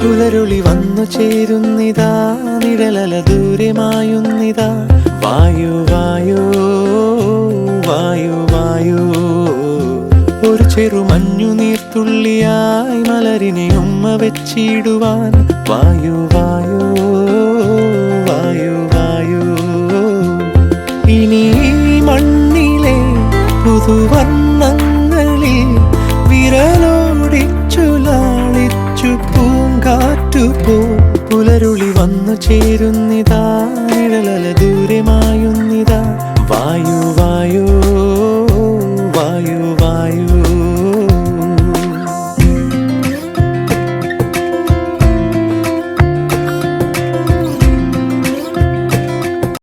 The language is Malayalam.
കുലരുളി വന്നു ചേരുന്നിതാ നിഴലല ദൂരമായുന്നിതാ. വായു വായു ഒരു ചെറു നീർത്തുള്ളിയായി മലരിനെ ഉമ്മ വെച്ചിടുവാൻ. വായു പുതുവർണങ്ങളിൽ വിരലോടിച്ചു ലാളിച്ചു പൂങ്കാറ്റു പോ പുലരുളി വന്നു ചേരുന്നിതാ നിഴലല ദൂരമായുന്നിതാ. വായു വായു